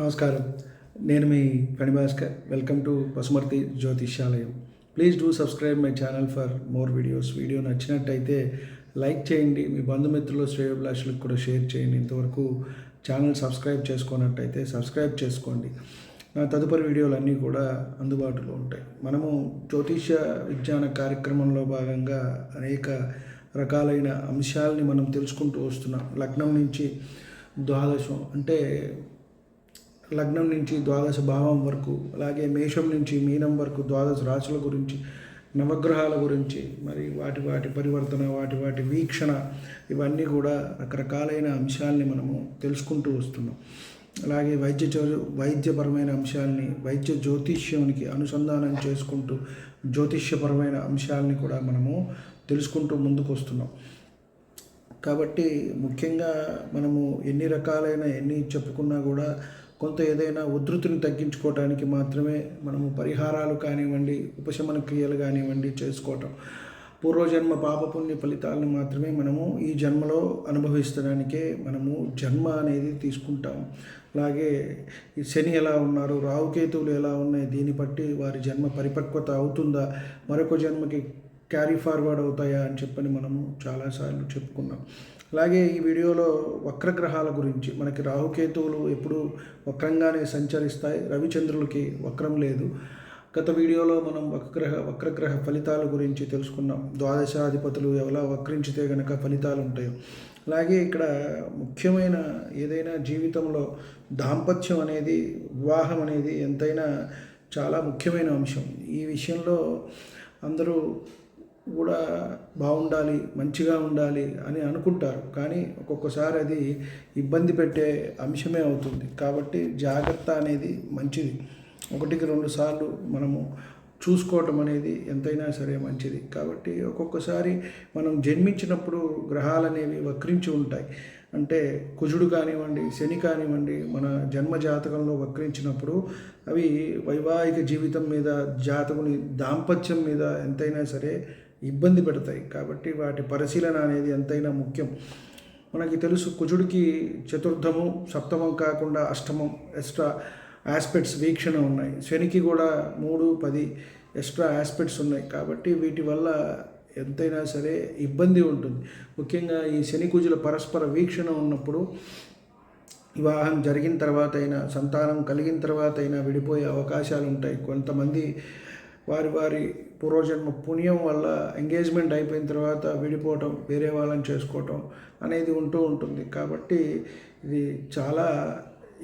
నమస్కారం. నేను మీ ఫణిభాస్కర్. వెల్కమ్ టు పసుమర్తి జ్యోతిష్యాలయం please do subscribe my channel for more videos video నచ్చినట్టయితే లైక్ చేయండి. మీ బంధుమిత్రులు శ్రేయోభిలాషులకు కూడా షేర్ చేయండి. ఇంతవరకు ఛానల్ సబ్స్క్రైబ్ చేసుకున్నట్టయితే సబ్స్క్రైబ్ చేసుకోండి. నా తదుపరి వీడియోలన్నీ కూడా అందుబాటులో ఉంటాయి. మనము జ్యోతిష విజ్ఞాన కార్యక్రమంలో భాగంగా అనేక రకాలైన అంశాలని మనం తెలుసుకుంటూ వస్తున్నాం. లగ్నం నుంచి ద్వాదశం అంటే లగ్నం నుంచి ద్వాదశ భావం వరకు అలాగే మేషం నుంచి మీనం వరకు ద్వాదశ రాశుల గురించి నవగ్రహాల గురించి మరి వాటి వాటి పరివర్తన వాటి వాటి వీక్షణ ఇవన్నీ కూడా రకరకాలైన అంశాలని మనము తెలుసుకుంటూ వస్తున్నాం. అలాగే వైద్య వైద్యపరమైన అంశాలని వైద్య జ్యోతిష్యానికి అనుసంధానం చేసుకుంటూ జ్యోతిష్యపరమైన అంశాలని కూడా మనము తెలుసుకుంటూ ముందుకు వస్తున్నాం. కాబట్టి ముఖ్యంగా మనము ఎన్ని రకాలైన ఎన్ని చెప్పుకున్నా కూడా కొంత ఏదైనా ఉధృతిని తగ్గించుకోవడానికి మాత్రమే మనము పరిహారాలు కానివ్వండి ఉపశమన క్రియలు కానివ్వండి చేసుకోవటం. పూర్వజన్మ పాపపుణ్య ఫలితాలను మాత్రమే మనము ఈ జన్మలో అనుభవించడానికే మనము జన్మ అనేది తీసుకుంటాం. అలాగే ఈ శని ఎలా ఉన్నారు రావుకేతువులు ఎలా ఉన్నాయి దీన్ని బట్టి వారి జన్మ పరిపక్వత అవుతుందా మరొక జన్మకి క్యారీ ఫార్వర్డ్ అవుతాయా అని చెప్పని మనము చాలాసార్లు చెప్పుకున్నాం. అలాగే ఈ వీడియోలో వక్రగ్రహాల గురించి మనకి రాహుకేతువులు ఎప్పుడు వక్రంగానే సంచరిస్తాయి రవిచంద్రులకి వక్రం లేదు. గత వీడియోలో మనం వక్రగ్రహ వక్రగ్రహ ఫలితాల గురించి తెలుసుకున్నాం. ద్వాదశాధిపతులు ఎలా వక్రించితే గనక ఫలితాలు ఉంటాయో అలాగే ఇక్కడ ముఖ్యమైన ఏదైనా జీవితంలో దాంపత్యం అనేది వివాహం అనేది ఎంతైనా చాలా ముఖ్యమైన అంశం. ఈ విషయంలో అందరూ కూడా బాగుండాలి మంచిగా ఉండాలి అని అనుకుంటారు. కానీ ఒక్కొక్కసారి అది ఇబ్బంది పెట్టే అంశమే అవుతుంది. కాబట్టి జాగ్రత్త అనేది మంచిది. ఒకటికి రెండు సార్లు మనము చూసుకోవటం అనేది ఎంతైనా సరే మంచిది. కాబట్టి ఒక్కొక్కసారి మనం జన్మించినప్పుడు గ్రహాలు అనేవి వక్రించి ఉంటాయి. అంటే కుజుడు కానివ్వండి శని కానివ్వండి మన జన్మ జాతకంలో వక్రించినప్పుడు అవి వైవాహిక జీవితం మీద జాతకుని దాంపత్యం మీద ఎంతైనా సరే ఇబ్బంది పెడతాయి. కాబట్టి వాటి పరిశీలన అనేది ఎంతైనా ముఖ్యం. మనకి తెలుసు కుజుడికి చతుర్థము సప్తమం కాకుండా అష్టమం ఎక్స్ట్రా ఆస్పెక్ట్స్ వీక్షణ ఉన్నాయి. శనికి కూడా మూడు పది ఎక్స్ట్రా ఆస్పెక్ట్స్ ఉన్నాయి. కాబట్టి వీటి వల్ల ఎంతైనా సరే ఇబ్బంది ఉంటుంది. ముఖ్యంగా ఈ శని కుజుల పరస్పర వీక్షణ ఉన్నప్పుడు వివాహం జరిగిన తర్వాత అయినా సంతానం కలిగిన తర్వాత అయినా విడిపోయే అవకాశాలు ఉంటాయి. కొంతమంది వారి వారి పూర్వజన్మ పుణ్యం వల్ల ఎంగేజ్మెంట్ అయిపోయిన తర్వాత విడిపోవటం వేరే వాళ్ళని చేసుకోవటం అనేది ఉంటూ ఉంటుంది. కాబట్టి ఇది చాలా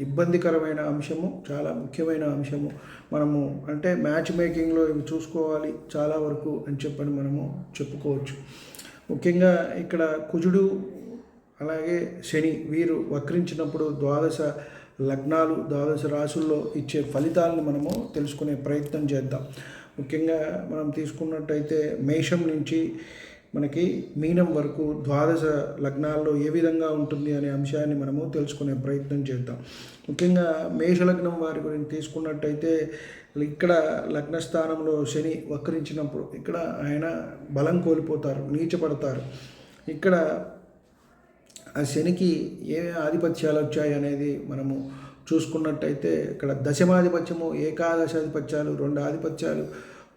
ఇబ్బందికరమైన అంశము చాలా ముఖ్యమైన అంశము. మనము అంటే మ్యాచ్ మేకింగ్లో ఇవి చూసుకోవాలి చాలా వరకు అని చెప్పని మనము చెప్పుకోవచ్చు. ముఖ్యంగా ఇక్కడ కుజుడు అలాగే శని వీరు వక్రించినప్పుడు ద్వాదశ లగ్నాలు ద్వాదశ రాశుల్లో ఇచ్చే ఫలితాలను మనము తెలుసుకునే ప్రయత్నం చేద్దాం. ముఖ్యంగా మనం తీసుకున్నట్టయితే మేషం నుంచి మనకి మీనం వరకు ద్వాదశ లగ్నాల్లో ఏ విధంగా ఉంటుంది అనే అంశాన్ని మనము తెలుసుకునే ప్రయత్నం చేద్దాం. ముఖ్యంగా మేషలగ్నం వారి గురించి తీసుకున్నట్టయితే ఇక్కడ లగ్న స్థానంలో శని వక్రించినప్పుడు ఇక్కడ ఆయన బలం కోల్పోతారు నీచపడతారు. ఇక్కడ ఆ శనికి ఏ ఆధిపత్యాలు వచ్చాయి అనేది మనము చూసుకున్నట్టయితే ఇక్కడ దశమాధిపత్యము ఏకాదశాధిపత్యాలు రెండు ఆధిపత్యాలు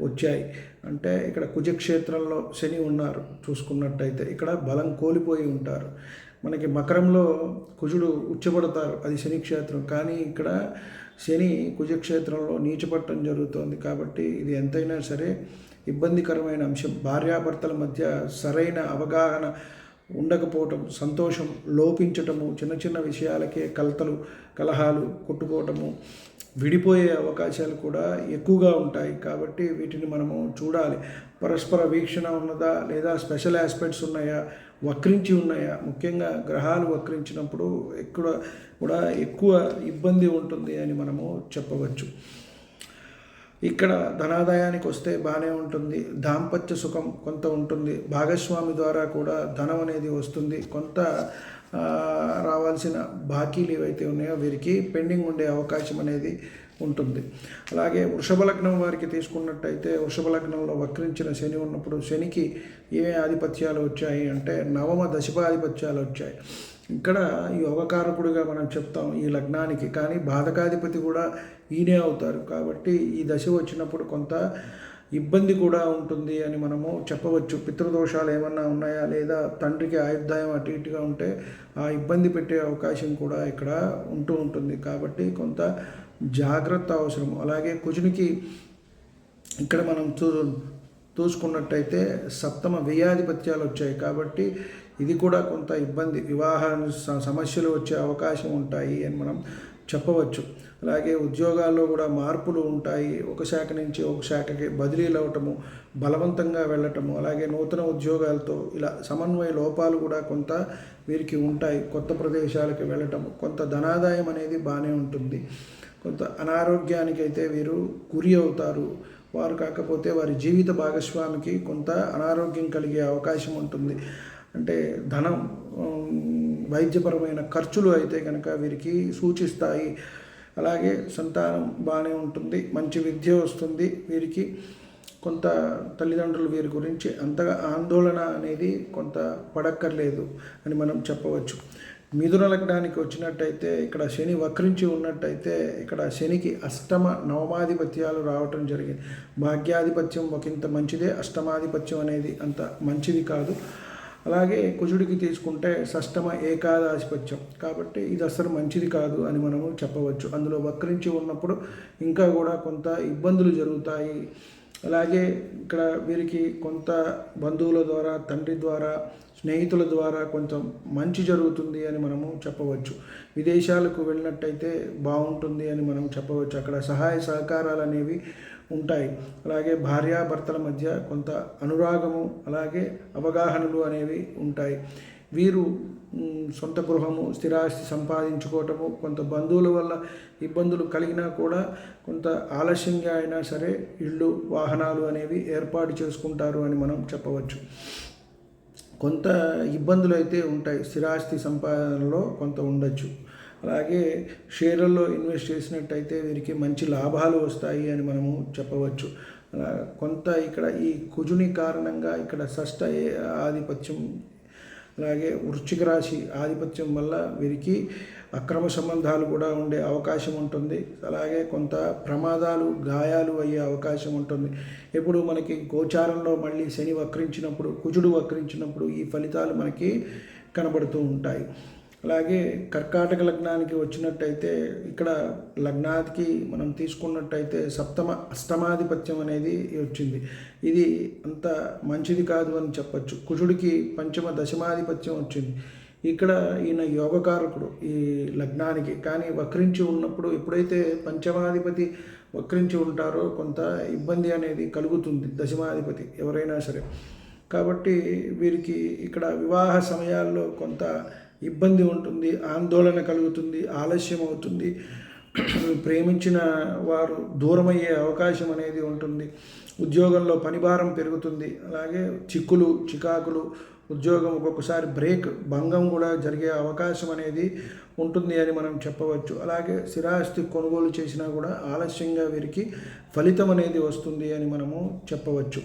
వచ్చాయి. అంటే ఇక్కడ కుజక్షేత్రంలో శని ఉన్నారు చూసుకున్నట్టయితే. ఇక్కడ బలం కోల్పోయి ఉంటారు. మనకి మకరంలో కుజుడు ఉచ్చబడతారు. అది శని క్షేత్రం కానీ ఇక్కడ శని కుజక్షేత్రంలో నీచపట్టడం జరుగుతోంది కాబట్టి ఇది ఎంతైనా సరే ఇబ్బందికరమైన అంశం. భార్యాభర్తల మధ్య సరైన అవగాహన ఉండకపోవటం సంతోషం లోపించటము చిన్న చిన్న విషయాలకే కలతలు కలహాలు కొట్టుకోవటము విడిపోయే అవకాశాలు కూడా ఎక్కువగా ఉంటాయి. కాబట్టి వీటిని మనము చూడాలి. పరస్పర వీక్షణ ఉన్నదా లేదా స్పెషల్ ఆస్పెక్ట్స్ ఉన్నాయా? వక్రించి ఉన్నాయా? ముఖ్యంగా గ్రహాలు వక్రించినప్పుడు ఎక్కడ కూడా ఎక్కువ ఇబ్బంది ఉంటుంది అని మనము చెప్పవచ్చు. ఇక్కడ ధనాదాయానికి వస్తే బాగానే ఉంటుంది. దాంపత్య సుఖం కొంత ఉంటుంది. భాగస్వామి ద్వారా కూడా ధనం అనేది వస్తుంది. కొంత రావాల్సిన బాకీలు ఏవైతే ఉన్నాయో వీరికి పెండింగ్ ఉండే అవకాశం అనేది ఉంటుంది. అలాగే వృషభ లగ్నం వారికి తీసుకున్నట్టయితే వృషభ లగ్నంలో వక్రించిన శని ఉన్నప్పుడు శనికి ఏ ఆధిపత్యాలు వచ్చాయి అంటే నవమ దశపాధిపత్యాలు వచ్చాయి. ఇక్కడ యోగకారకుడిగా మనం చెప్తాం ఈ లగ్నానికి కానీ బాధకాధిపతి కూడా ఈయనే అవుతారు. కాబట్టి ఈ దశ వచ్చినప్పుడు కొంత ఇబ్బంది కూడా ఉంటుంది అని మనము చెప్పవచ్చు. పితృదోషాలు ఏమన్నా ఉన్నాయా? లేదా తండ్రికి ఆయుర్దాయం అటు ఇటుగా ఉంటే ఆ ఇబ్బంది పెట్టే అవకాశం కూడా ఇక్కడ ఉంటూ ఉంటుంది. కాబట్టి కొంత జాగ్రత్త అవసరం అలాగే కుజునికి ఇక్కడ మనం చూ చూసుకున్నట్టయితే సప్తమ వ్యయాధిపత్యాలు వచ్చాయి. కాబట్టి ఇది కూడా కొంత ఇబ్బంది. వివాహ సమస్యలు వచ్చే అవకాశం ఉంటాయి అని మనం చెప్పవచ్చు. అలాగే ఉద్యోగాల్లో కూడా మార్పులు ఉంటాయి. ఒక శాఖ నుంచి ఒక శాఖకి బదిలీలు అవటము బలవంతంగా వెళ్ళటము అలాగే నూతన ఉద్యోగాలతో ఇలా సమన్వయ లోపాలు కూడా కొంత వీరికి ఉంటాయి. కొత్త ప్రదేశాలకు వెళ్ళటము కొంత ధనాదాయం అనేది బాగానే ఉంటుంది. కొంత అనారోగ్యానికి అయితే వీరు గురి అవుతారు. వారు కాకపోతే వారి జీవిత భాగస్వామికి కొంత అనారోగ్యం కలిగే అవకాశం ఉంటుంది. అంటే ధనం వైద్యపరమైన ఖర్చులు అయితే కనుక వీరికి సూచిస్తాయి. అలాగే సంతానం బాగానే ఉంటుంది మంచి విద్య వస్తుంది. వీరికి కొంత తల్లిదండ్రులు వీరి గురించి అంతగా ఆందోళన అనేది కొంత పడక్కర్లేదు అని మనం చెప్పవచ్చు. మిథున లగ్నానికి వచ్చినట్టయితే ఇక్కడ శని వక్రించి ఉన్నట్టయితే ఇక్కడ శనికి అష్టమ నవమాధిపత్యాలు రావటం జరిగింది. భాగ్యాధిపత్యం ఒకంత మంచిదే అష్టమాధిపత్యం అనేది అంత మంచిది కాదు. అలాగే కుజుడికి తీసుకుంటే షష్టమ ఏకాదాధిపత్యం కాబట్టి ఇది అసలు మంచిది కాదు అని మనము చెప్పవచ్చు. అందులో వక్రించి ఉన్నప్పుడు ఇంకా కూడా కొంత ఇబ్బందులు జరుగుతాయి. అలాగే ఇక్కడ వీరికి కొంత బంధువుల ద్వారా తండ్రి ద్వారా స్నేహితుల ద్వారా కొంచెం మంచి జరుగుతుంది అని మనము చెప్పవచ్చు. విదేశాలకు వెళ్ళినట్టయితే బాగుంటుంది అని మనం చెప్పవచ్చు. అక్కడ సహాయ సహకారాలు అనేవి ఉంటాయి. అలాగే భార్యాభర్తల మధ్య కొంత అనురాగము అలాగే అవగాహనలు అనేవి ఉంటాయి. వీరు సొంత గృహము స్థిరాస్తి సంపాదించుకోవటము కొంత బంధువుల వల్ల ఇబ్బందులు కలిగినా కూడా కొంత ఆలస్యంగా అయినా సరే ఇళ్ళు వాహనాలు అనేవి ఏర్పాటు చేసుకుంటారు అని మనం చెప్పవచ్చు. కొంత ఇబ్బందులు అయితే ఉంటాయి. స్థిరాస్తి సంపాదనలో కొంత ఉండొచ్చు. అలాగే షేర్లలో ఇన్వెస్ట్ చేసినట్టయితే వీరికి మంచి లాభాలు వస్తాయి అని మనము చెప్పవచ్చు. కొంత ఇక్కడ ఈ కుజుని కారణంగా ఇక్కడ షష్ట ఆధిపత్యం అలాగే వృశ్చిక రాశి ఆధిపత్యం వల్ల వీరికి అక్రమ సంబంధాలు కూడా ఉండే అవకాశం ఉంటుంది. అలాగే కొంత ప్రమాదాలు గాయాలు అయ్యే అవకాశం ఉంటుంది. ఇప్పుడు మనకి గోచారంలో మళ్ళీ శని వక్రించినప్పుడు కుజుడు వక్రించినప్పుడు ఈ ఫలితాలు మనకి కనబడుతూ ఉంటాయి. అలాగే కర్కాటక లగ్నానికి వచ్చినట్టయితే ఇక్కడ లగ్నానికి మనం తీసుకున్నట్టయితే సప్తమ అష్టమాధిపత్యం అనేది వచ్చింది. ఇది అంత మంచిది కాదు అని చెప్పచ్చు. కుజుడికి పంచమ దశమాధిపత్యం వచ్చింది. ఇక్కడ ఈయన యోగకారకుడు ఈ లగ్నానికి. కానీ వక్రించి ఉన్నప్పుడు ఎప్పుడైతే పంచమాధిపతి వక్రించి ఉంటారో కొంత ఇబ్బంది అనేది కలుగుతుంది దశమాధిపతి ఎవరైనా సరే. కాబట్టి వీరికి ఇక్కడ వివాహ సమయాల్లో కొంత ఇబ్బంది ఉంటుంది ఆందోళన కలుగుతుంది ఆలస్యం అవుతుంది. ప్రేమించిన వారు దూరమయ్యే అవకాశం అనేది ఉంటుంది. ఉద్యోగంలో పనిభారం పెరుగుతుంది. అలాగే చిక్కులు చికాకులు ఉద్యోగం ఒక్కొక్కసారి బ్రేక్ భంగం కూడా జరిగే అవకాశం అనేది ఉంటుంది అని మనం చెప్పవచ్చు. అలాగే స్థిరాస్తి కొనుగోలు చేసినా కూడా ఆలస్యంగా వీరికి ఫలితం అనేది వస్తుంది అని మనము చెప్పవచ్చు.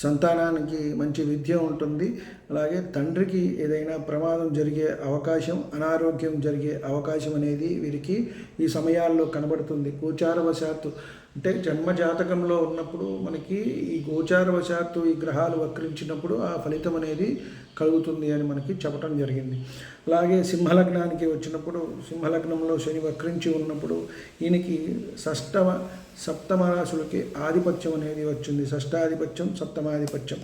సంతానానికి మంచి విద్య ఉంటుంది. అలాగే తండ్రికి ఏదైనా ప్రమాదం జరిగే అవకాశం అనారోగ్యం జరిగే అవకాశం అనేది వీరికి ఈ సమయాల్లో కనబడుతుంది. గోచారవశాత్తు అంటే జన్మ జాతకంలో ఉన్నప్పుడు మనకి ఈ గోచారవశాత్తు ఈ గ్రహాలు వక్రించినప్పుడు ఆ ఫలితం అనేది కలుగుతుంది అని మనకి చెప్పటం జరిగింది. అలాగే సింహలగ్నానికి వచ్చినప్పుడు సింహలగ్నంలో శని వక్రించి ఉన్నప్పుడు ఈయనకి షష్టమ సప్తమ రాశులకి ఆధిపత్యం అనేది వచ్చింది. షష్టాధిపత్యం సప్తమాధిపత్యం.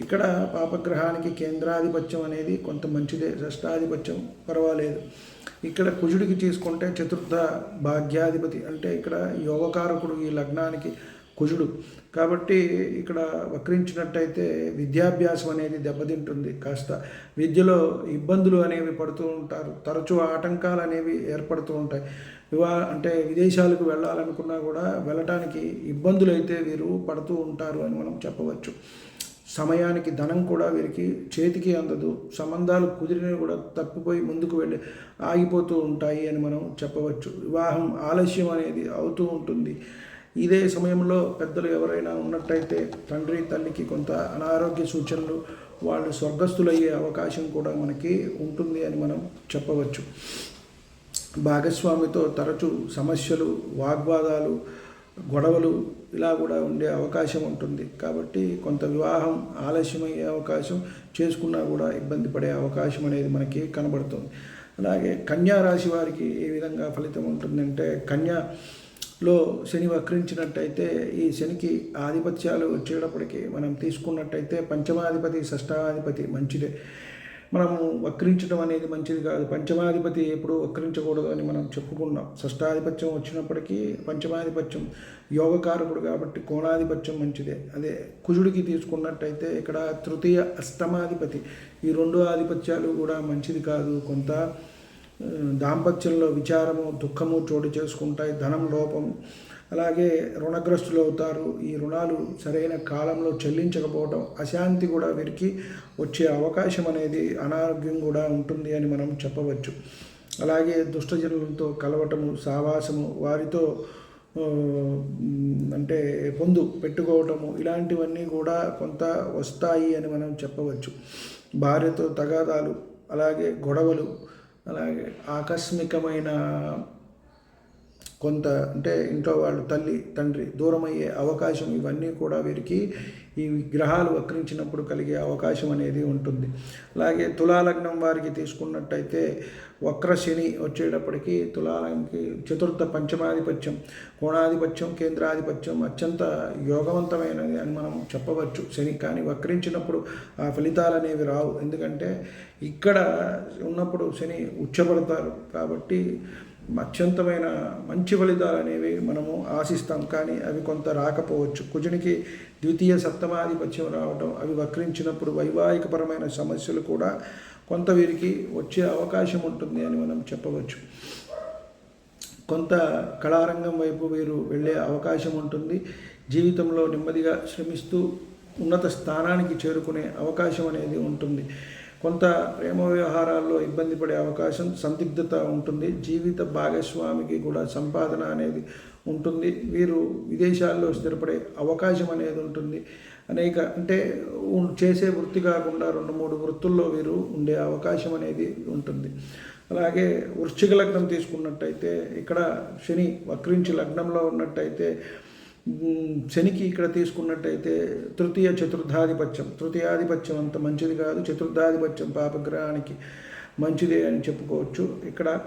ఇక్కడ పాపగ్రహానికి కేంద్రాధిపత్యం అనేది కొంత మంచిదే షష్టాధిపత్యం పర్వాలేదు. ఇక్కడ కుజుడికి తీసుకుంటే చతుర్థ భాగ్యాధిపతి అంటే ఇక్కడ యోగకారకుడు ఈ లగ్నానికి కుజుడు. కాబట్టి ఇక్కడ వక్రించినట్టయితే విద్యాభ్యాసం అనేది దెబ్బతింటుంది కాస్త. విద్యలో ఇబ్బందులు అనేవి పడుతూ ఉంటారు తరచూ ఆటంకాలు అనేవి ఏర్పడుతూ ఉంటాయి. వివా అంటే విదేశాలకు వెళ్ళాలనుకున్నా కూడా వెళ్ళటానికి ఇబ్బందులు అయితే వీరు పడుతూ ఉంటారు అని మనం చెప్పవచ్చు. సమయానికి ధనం కూడా వీరికి చేతికి అందదు. సంబంధాలు కుదిరినవి కూడా తప్పిపోయి ముందుకు వెళ్ళి ఆగిపోతూ ఉంటాయి అని మనం చెప్పవచ్చు. వివాహం ఆలస్యం అనేది అవుతూ ఉంటుంది. ఇదే సమయంలో పెద్దలు ఎవరైనా ఉన్నట్టయితే తండ్రి తల్లికి కొంత అనారోగ్య సూచనలు వాళ్ళు స్వర్గస్థులయ్యే అవకాశం కూడా మనకి ఉంటుంది అని మనం చెప్పవచ్చు. భాగస్వామితో తరచు సమస్యలు వాగ్వాదాలు గొడవలు ఇలా కూడా ఉండే అవకాశం ఉంటుంది. కాబట్టి కొంత వివాహం ఆలస్యమయ్యే అవకాశం చేసుకున్నా కూడా ఇబ్బంది పడే అవకాశం అనేది మనకి కనబడుతుంది. అలాగే కన్యా రాశి వారికి ఏ విధంగా ఫలితం ఉంటుందంటే కన్యాలో శని వక్రించినట్టయితే ఈ శనికి ఆధిపత్యాలు వచ్చేటప్పటికి మనం తీసుకున్నట్టయితే పంచమాధిపతి షష్టాధిపతి మంచిదే. మనము వక్రించడం అనేది మంచిది కాదు. పంచమాధిపతి ఎప్పుడు వక్రించకూడదు అని మనం చెప్పుకున్నాం. షష్టాధిపత్యం వచ్చినప్పటికీ పంచమాధిపత్యం యోగకారకుడు కాబట్టి కోణాధిపత్యం మంచిదే. అదే కుజుడికి తీసుకున్నట్టయితే ఇక్కడ తృతీయ అష్టమాధిపతి. ఈ రెండు ఆధిపత్యాలు కూడా మంచిది కాదు. కొంత దాంపత్యంలో విచారము దుఃఖము చోటు చేసుకుంటాయి. ధనం లోపం అలాగే రుణగ్రస్తులు అవుతారు ఈ రుణాలు సరైన కాలంలో చెల్లించకపోవడం అశాంతి కూడా వీరికి వచ్చే అవకాశం అనేది అనారోగ్యం కూడా ఉంటుంది అని మనం చెప్పవచ్చు. అలాగే దుష్టజనులతో కలవటము సావాసము వారితో అంటే పొందు పెట్టుకోవటము ఇలాంటివన్నీ కూడా కొంత వస్తాయి అని మనం చెప్పవచ్చు. భార్యతో తగాదాలు అలాగే గొడవలు అలాగే ఆకస్మికమైన కొంత అంటే ఇంట్లో వాళ్ళు తల్లి తండ్రి దూరం అయ్యే అవకాశం ఇవన్నీ కూడా వీరికి ఈ గ్రహాలు వక్రించినప్పుడు కలిగే అవకాశం అనేది ఉంటుంది. అలాగే తులాలగ్నం వారికి తీసుకున్నట్టయితే వక్ర శని వచ్చేటప్పటికి తులాలకి చతుర్థ పంచమాధిపత్యం కోణాధిపత్యం కేంద్రాధిపత్యం అత్యంత యోగవంతమైనది అని మనం చెప్పవచ్చు. శని కానీ వక్రించినప్పుడు ఆ ఫలితాలు అనేవి రావు. ఎందుకంటే ఇక్కడ ఉన్నప్పుడు శని ఉచ్చబడతారు కాబట్టి అత్యంతమైన మంచి ఫలితాలు అనేవి మనము ఆశిస్తాం. కానీ అవి కొంత రాకపోవచ్చు. కుజునికి ద్వితీయ సప్తమాధిపత్యం రావడం అవి వక్రించినప్పుడు వైవాహికపరమైన సమస్యలు కూడా కొంత వీరికి వచ్చే అవకాశం ఉంటుంది అని మనం చెప్పవచ్చు. కొంత కళారంగం వైపు వీరు వెళ్ళే అవకాశం ఉంటుంది. జీవితంలో నెమ్మదిగా శ్రమిస్తూ ఉన్నత స్థానానికి చేరుకునే అవకాశం అనేది ఉంటుంది. కొంత ప్రేమ వ్యవహారాల్లో ఇబ్బంది పడే అవకాశం సందిగ్ధత ఉంటుంది. జీవిత భాగస్వామికి కూడా సంపాదన అనేది ఉంటుంది. వీరు విదేశాల్లో స్థిరపడే అవకాశం అనేది ఉంటుంది. అనేక అంటే చేసే వృత్తి కాకుండా రెండు మూడు వృత్తుల్లో వీరు ఉండే అవకాశం అనేది ఉంటుంది. అలాగే వృశ్చిక లగ్నం తీసుకున్నట్టయితే ఇక్కడ శని వక్రించి లగ్నంలో ఉన్నట్టయితే శనికి ఇక్కడ తీసుకున్నట్టయితే తృతీయ చతుర్థాధిపత్యం. తృతీయాధిపత్యం అంత మంచిది కాదు. చతుర్థాధిపత్యం పాపగ్రహానికి మంచిదే అని చెప్పుకోవచ్చు. ఇక్కడ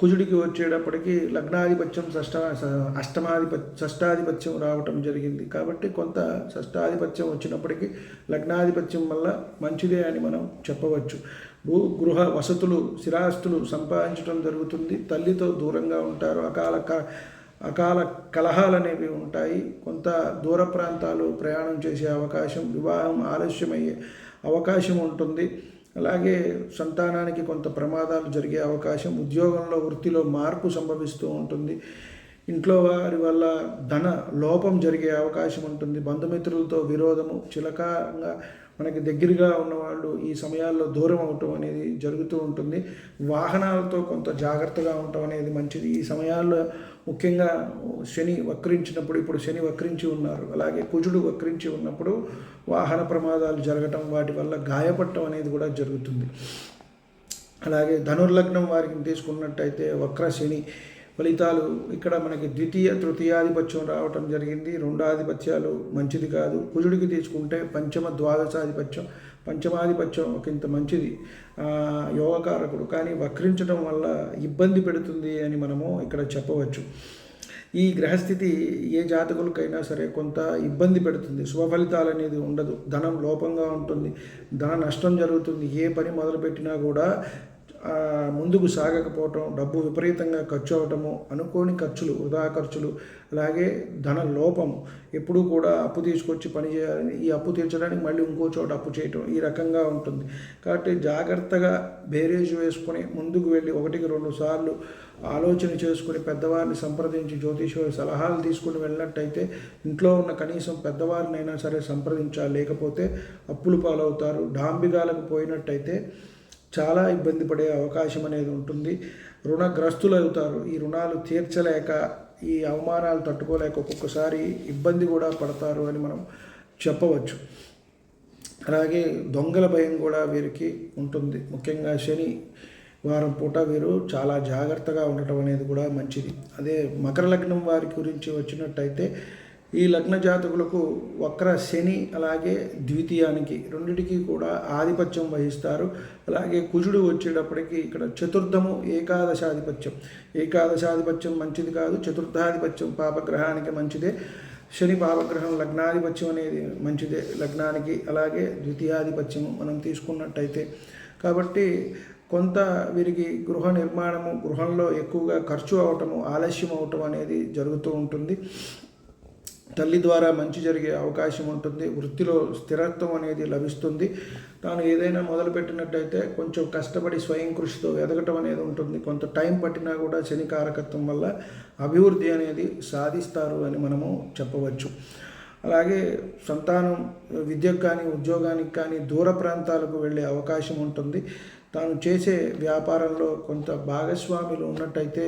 కుజుడికి వచ్చేటప్పటికి లగ్నాధిపత్యం షష్ట అష్టమాధిపత్యం షష్టాధిపత్యం రావటం జరిగింది. కాబట్టి కొంత షష్టాధిపత్యం వచ్చినప్పటికీ లగ్నాధిపత్యం వల్ల మంచిదే అని మనం చెప్పవచ్చు. భూ గృహ వసతులు స్థిరాస్తులు సంపాదించడం జరుగుతుంది. తల్లితో దూరంగా ఉంటారు. అకాల అకాల కలహాలనేవి ఉంటాయి. కొంత దూర ప్రాంతాలు ప్రయాణం చేసే అవకాశం వివాహం ఆలస్యమయ్యే అవకాశం ఉంటుంది. అలాగే సంతానానికి కొంత ప్రమాదాలు జరిగే అవకాశం ఉద్యోగంలో వృత్తిలో మార్పు సంభవిస్తూ ఉంటుంది. ఇంట్లో వారి వల్ల ధన లోపం జరిగే అవకాశం ఉంటుంది. బంధుమిత్రులతో విరోధము చిలకంగా మనకి దగ్గరగా ఉన్నవాళ్ళు ఈ సమయాల్లో దూరం అవటం అనేది జరుగుతూ ఉంటుంది. వాహనాలతో కొంత జాగ్రత్తగా ఉండటం అనేది మంచిది. ఈ సమయాల్లో ముఖ్యంగా శని వక్రించినప్పుడు ఇప్పుడు శని వక్రించి ఉన్నారు. అలాగే కుజుడు వక్రించి ఉన్నప్పుడు వాహన ప్రమాదాలు జరగటం వాటి వల్ల గాయపడటం అనేది కూడా జరుగుతుంది. అలాగే ధనుర్లగ్నం వారికి తీసుకున్నట్టయితే వక్ర శని ఫలితాలు ఇక్కడ మనకి ద్వితీయ తృతీయాధిపత్యం రావటం జరిగింది. రెండు ఆధిపత్యాలు మంచిది కాదు. కుజుడికి తీసుకుంటే పంచమ ద్వాదశాధిపత్యం. పంచమాధిపత్యం ఒక ఇంత మంచిది యోగకారకుడు కానీ వక్రించడం వల్ల ఇబ్బంది పెడుతుంది అని మనము ఇక్కడ చెప్పవచ్చు. ఈ గ్రహస్థితి ఏ జాతకులకైనా సరే కొంత ఇబ్బంది పెడుతుంది. శుభఫలితాలు అనేది ఉండదు. ధనం లోపంగా ఉంటుంది. ధన నష్టం జరుగుతుంది. ఏ పని మొదలుపెట్టినా కూడా ముందుకు సాగకపోవటం డబ్బు విపరీతంగా ఖర్చు అవటము అనుకోని ఖర్చులు వృధా ఖర్చులు అలాగే ధన లోపం ఎప్పుడూ కూడా అప్పు తీసుకొచ్చి పని చేయాలని ఈ అప్పు తీర్చడానికి మళ్ళీ ఇంకో చోట అప్పు చేయటం ఈ రకంగా ఉంటుంది. కాబట్టి జాగ్రత్తగా బేరేజ్ వేసుకొని ముందుకు వెళ్ళి ఒకటికి రెండు సార్లు ఆలోచన చేసుకుని పెద్దవారిని సంప్రదించి జ్యోతిష సలహాలు తీసుకుని వెళ్ళినట్టయితే ఇంట్లో ఉన్న కనీసం పెద్దవారినైనా సరే సంప్రదించాలి. లేకపోతే అప్పులు పాలవుతారు. డాంబిగాలకు పోయినట్టయితే చాలా ఇబ్బంది పడే అవకాశం అనేది ఉంటుంది. రుణగ్రస్తులు అవుతారు. ఈ రుణాలు తీర్చలేక ఈ అవమానాలు తట్టుకోలేక ఒక్కొక్కసారి ఇబ్బంది కూడా పడతారు అని మనం చెప్పవచ్చు. అలాగే దొంగల భయం కూడా వీరికి ఉంటుంది. ముఖ్యంగా శని వారం పూట వీరు చాలా జాగ్రత్తగా ఉండటం అనేది కూడా మంచిది. అదే మకర లగ్నం వారి గురించి వచ్చినట్టయితే ఈ లగ్న జాతకులకు వక్ర శని అలాగే ద్వితీయానికి రెండిటికి కూడా ఆధిపత్యం వహిస్తారు. అలాగే కుజుడు వచ్చేటప్పటికి ఇక్కడ చతుర్థము ఏకాదశాధిపత్యం. ఏకాదశాధిపత్యం మంచిది కాదు చతుర్థాధిపత్యం పాపగ్రహానికి మంచిదే. శని పాపగ్రహం లగ్నాధిపత్యం అనేది మంచిదే లగ్నానికి అలాగే ద్వితీయాధిపత్యం మనం తీసుకున్నట్టయితే. కాబట్టి కొంత వీరికి గృహ నిర్మాణము గృహంలో ఎక్కువగా ఖర్చు అవటము ఆలస్యం అవటం అనేది జరుగుతూ ఉంటుంది. తల్లి ద్వారా మంచి జరిగే అవకాశం ఉంటుంది వృత్తిలో స్థిరత్వం అనేది లభిస్తుంది. తాను ఏదైనా మొదలుపెట్టినట్టయితే కొంచెం కష్టపడి స్వయం కృషితో ఎదగటం అనేది ఉంటుంది. కొంత టైం పట్టినా కూడా శని కారకత్వం వల్ల అభివృద్ధి అనేది సాధిస్తారు అని మనము చెప్పవచ్చు. అలాగే సంతానం విద్యకు కానీ ఉద్యోగానికి కానీ దూర ప్రాంతాలకు వెళ్ళే అవకాశం ఉంటుంది. తాను చేసే వ్యాపారంలో కొంత భాగస్వాములు ఉన్నట్టయితే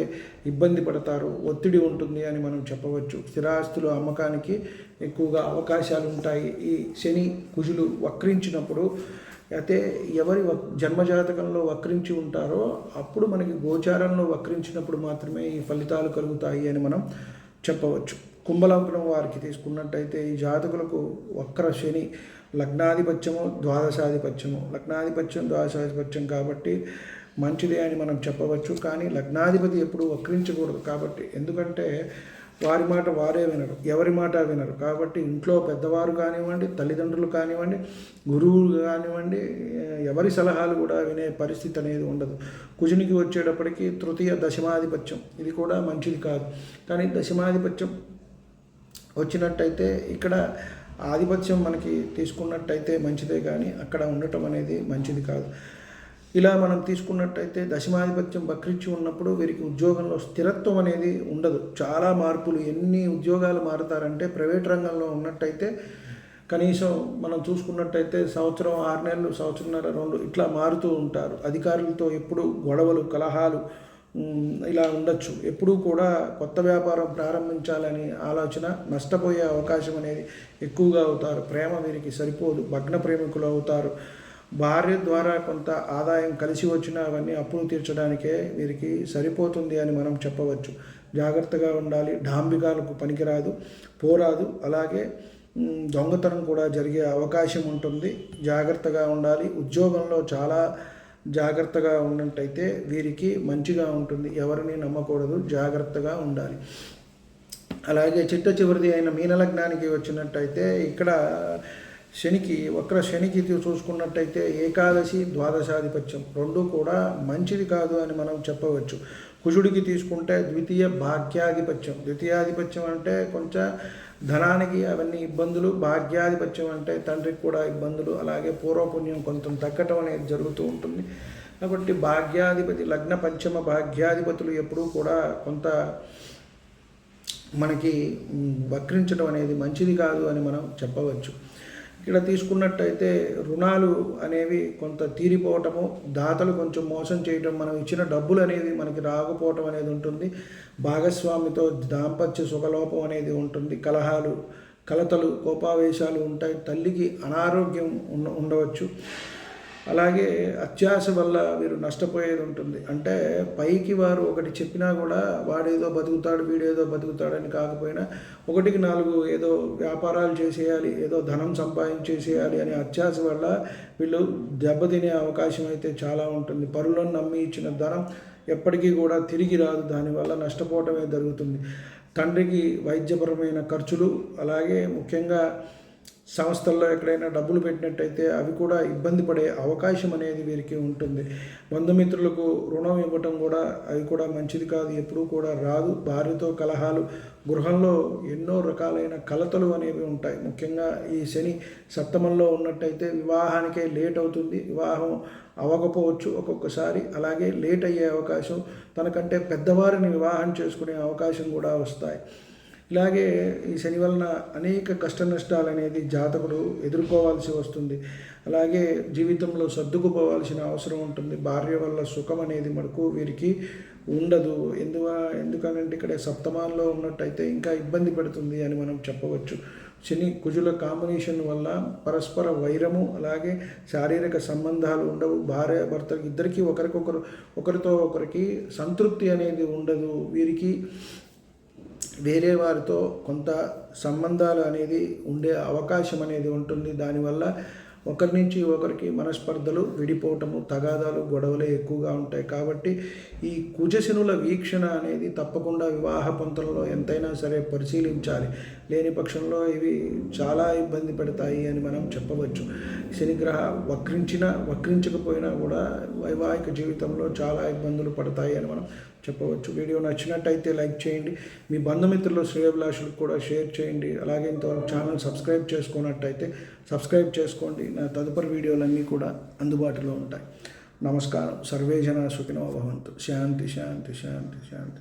ఇబ్బంది పడతారు ఒత్తిడి ఉంటుంది అని మనం చెప్పవచ్చు. స్థిరాస్తులు అమ్మకానికి ఎక్కువగా అవకాశాలు ఉంటాయి ఈ శని కుజులు వక్రించినప్పుడు అయితే ఎవరి వక్ జన్మజాతకంలో వక్రించి ఉంటారో అప్పుడు మనకి గోచారంలో వక్రించినప్పుడు మాత్రమే ఈ ఫలితాలు కలుగుతాయి అని మనం చెప్పవచ్చు. కుంభలగ్నం వారికి తీసుకున్నట్టయితే ఈ జాతకులకు వక్ర శని లగ్నాధిపత్యము ద్వాదశాధిపత్యము. లగ్నాధిపత్యం ద్వాదశాధిపత్యం కాబట్టి మంచిదే అని మనం చెప్పవచ్చు. కానీ లగ్నాధిపతి ఎప్పుడు వక్రించకూడదు కాబట్టి. ఎందుకంటే వారి మాట వారే వినరు ఎవరి మాట వినరు. కాబట్టి ఇంట్లో పెద్దవారు కానివ్వండి తల్లిదండ్రులు కానివ్వండి గురువులు కానివ్వండి ఎవరి సలహాలు కూడా వినే పరిస్థితి అనేది ఉండదు. కుజునికి వచ్చేటప్పటికి తృతీయ దశమాధిపత్యం. ఇది కూడా మంచిది కాదు. కానీ దశమాధిపత్యం వచ్చినట్టయితే ఇక్కడ ఆధిపత్యం మనకి తీసుకున్నట్టయితే మంచిదే కానీ అక్కడ ఉండటం అనేది మంచిది కాదు. ఇలా మనం తీసుకున్నట్టయితే దశమాధిపత్యం బక్రిచ్చి ఉన్నప్పుడు వీరికి ఉద్యోగంలో స్థిరత్వం అనేది ఉండదు. చాలా మార్పులు ఎన్ని ఉద్యోగాలు మారుతారంటే ప్రైవేట్ రంగంలో ఉన్నట్టయితే కనీసం మనం చూసుకున్నట్టయితే సంవత్సరం ఆరు నెలలు సంవత్సరంన్నర రెండు ఇట్లా మారుతూ ఉంటారు. అధికారులతో ఎప్పుడు గొడవలు కలహాలు ఇలా ఉండొచ్చు. ఎప్పుడూ కూడా కొత్త వ్యాపారం ప్రారంభించాలని ఆలోచన నష్టపోయే అవకాశం అనేది ఎక్కువగా అవుతారు. ప్రేమ వీరికి సరిపోదు. భగ్న ప్రేమికులు అవుతారు. భార్య ద్వారా కొంత ఆదాయం కలిసి వచ్చిన అవన్నీ అప్పులు తీర్చడానికే వీరికి సరిపోతుంది అని మనం చెప్పవచ్చు. జాగ్రత్తగా ఉండాలి. డాంబికాలకు పనికిరాదు. పోరాదు. అలాగే దొంగతనం కూడా జరిగే అవకాశం ఉంటుంది. జాగ్రత్తగా ఉండాలి. ఉద్యోగంలో చాలా జాగ్రత్తగా ఉన్నట్టయితే వీరికి మంచిగా ఉంటుంది. ఎవరిని నమ్మకూడదు జాగ్రత్తగా ఉండాలి. అలాగే చిట్ట చివరిది అయిన మీనలగ్నానికి వచ్చినట్టయితే ఇక్కడ శనికి వక్ర శనికి చూసుకున్నట్టయితే ఏకాదశి ద్వాదశాధిపత్యం రెండు కూడా మంచిది కాదు అని మనం చెప్పవచ్చు. కుజుడికి తీసుకుంటే ద్వితీయ భాగ్యాధిపత్యం. ద్వితీయాధిపత్యం అంటే కొంచెం ధనానికి అవన్నీ ఇబ్బందులు భాగ్యాధిపత్యం అంటే తండ్రికి కూడా ఇబ్బందులు అలాగే పూర్వపుణ్యం కొంత తగ్గటం అనేది జరుగుతూ ఉంటుంది. కాబట్టి భాగ్యాధిపతి లగ్న పంచమ భాగ్యాధిపతులు ఎప్పుడూ కూడా కొంత మనకి వక్రించడం అనేది మంచిది కాదు అని మనం చెప్పవచ్చు. ఇక్కడ తీసుకున్నట్టయితే రుణాలు అనేవి కొంత తీరిపోవటము దాతలు కొంచెం మోసం చేయటం మనం ఇచ్చిన డబ్బులు అనేది మనకి రాకపోవటం అనేది ఉంటుంది. భాగస్వామితో దాంపత్య సుఖలోపం అనేది ఉంటుంది. కలహాలు కలతలు కోపావేశాలు ఉంటాయి. తల్లికి అనారోగ్యం ఉండ ఉండవచ్చు. అలాగే అత్యాశ వల్ల వీరు నష్టపోయేది ఉంటుంది. అంటే పైకి వారు ఒకటి చెప్పినా కూడా వాడేదో బతుకుతాడు వీడేదో బతుకుతాడని కాకపోయినా ఒకటికి నాలుగు ఏదో వ్యాపారాలు చేసేయాలి ఏదో ధనం సంపాదించేసేయాలి అనే అత్యాశ వల్ల వీళ్ళు దెబ్బతినే అవకాశం అయితే చాలా ఉంటుంది. పరులను నమ్మి ఇచ్చిన ధనం ఎప్పటికీ కూడా తిరిగి రాదు. దానివల్ల నష్టపోవటమే జరుగుతుంది. తండ్రికి వైద్యపరమైన ఖర్చులు అలాగే ముఖ్యంగా సంస్థల్లో ఎక్కడైనా డబ్బులు పెట్టినట్టయితే అవి కూడా ఇబ్బంది పడే అవకాశం అనేది వీరికి ఉంటుంది. బంధుమిత్రులకు రుణం ఇవ్వటం కూడా అవి కూడా మంచిది కాదు ఎప్పుడూ కూడా రాదు. భార్యతో కలహాలు గృహంలో ఎన్నో రకాలైన కలతలు అనేవి ఉంటాయి. ముఖ్యంగా ఈ శని సప్తమంలో ఉన్నట్టయితే వివాహానికే లేట్ అవుతుంది. వివాహం అవ్వకపోవచ్చు ఒక్కొక్కసారి. అలాగే లేట్ అయ్యే అవకాశం తనకంటే పెద్దవారిని వివాహం చేసుకునే అవకాశం కూడా వస్తాయి. ఇలాగే ఈ శని వలన అనేక కష్ట నష్టాలు అనేది జాతకుడు ఎదుర్కోవాల్సి వస్తుంది. అలాగే జీవితంలో సర్దుకుపోవాల్సిన అవసరం ఉంటుంది. భార్య వల్ల సుఖం అనేది మనకు వీరికి ఉండదు. ఎందువ ఎందుకనంటే ఇక్కడ సప్తమాల్లో ఉన్నట్టయితే ఇంకా ఇబ్బంది పెడుతుంది అని మనం చెప్పవచ్చు. శని కుజుల కాంబినేషన్ వల్ల పరస్పర వైరము అలాగే శారీరక సంబంధాలు ఉండవు. భార్య భర్త ఇద్దరికీ ఒకరికొకరు ఒకరితో ఒకరికి సంతృప్తి అనేది ఉండదు. వీరికి వేరే వారితో కొంత సంబంధాలు అనేది ఉండే అవకాశం అనేది ఉంటుంది. దానివల్ల ఒకరి నుంచి ఒకరికి మనస్పర్ధలు విడిపోవటము తగాదాలు గొడవలే ఎక్కువగా ఉంటాయి. కాబట్టి ఈ కుజశనుల వీక్షణ అనేది తప్పకుండా వివాహ పంతులలో ఎంతైనా సరే పరిశీలించాలి. లేని పక్షంలో ఇవి చాలా ఇబ్బంది పెడతాయి అని మనం చెప్పవచ్చు. శనిగ్రహ వక్రించిన వక్రించకపోయినా కూడా వైవాహిక జీవితంలో చాలా ఇబ్బందులు పడతాయి అని మనం చెప్పవచ్చు. వీడియో నచ్చినట్టయితే లైక్ చేయండి. మీ బంధుమిత్రులు శ్రేయభిలాషులకు కూడా షేర్ చేయండి. అలాగే ఇంతవరకు ఛానల్ సబ్స్క్రైబ్ చేసుకున్నట్టయితే సబ్స్క్రైబ్ చేసుకోండి. నా తదుపరి వీడియోలన్నీ కూడా అందుబాటులో ఉంటాయి. నమస్కారం. సర్వే జన సుఖినో భవంతు. శాంతి శాంతి శాంతి శాంతి.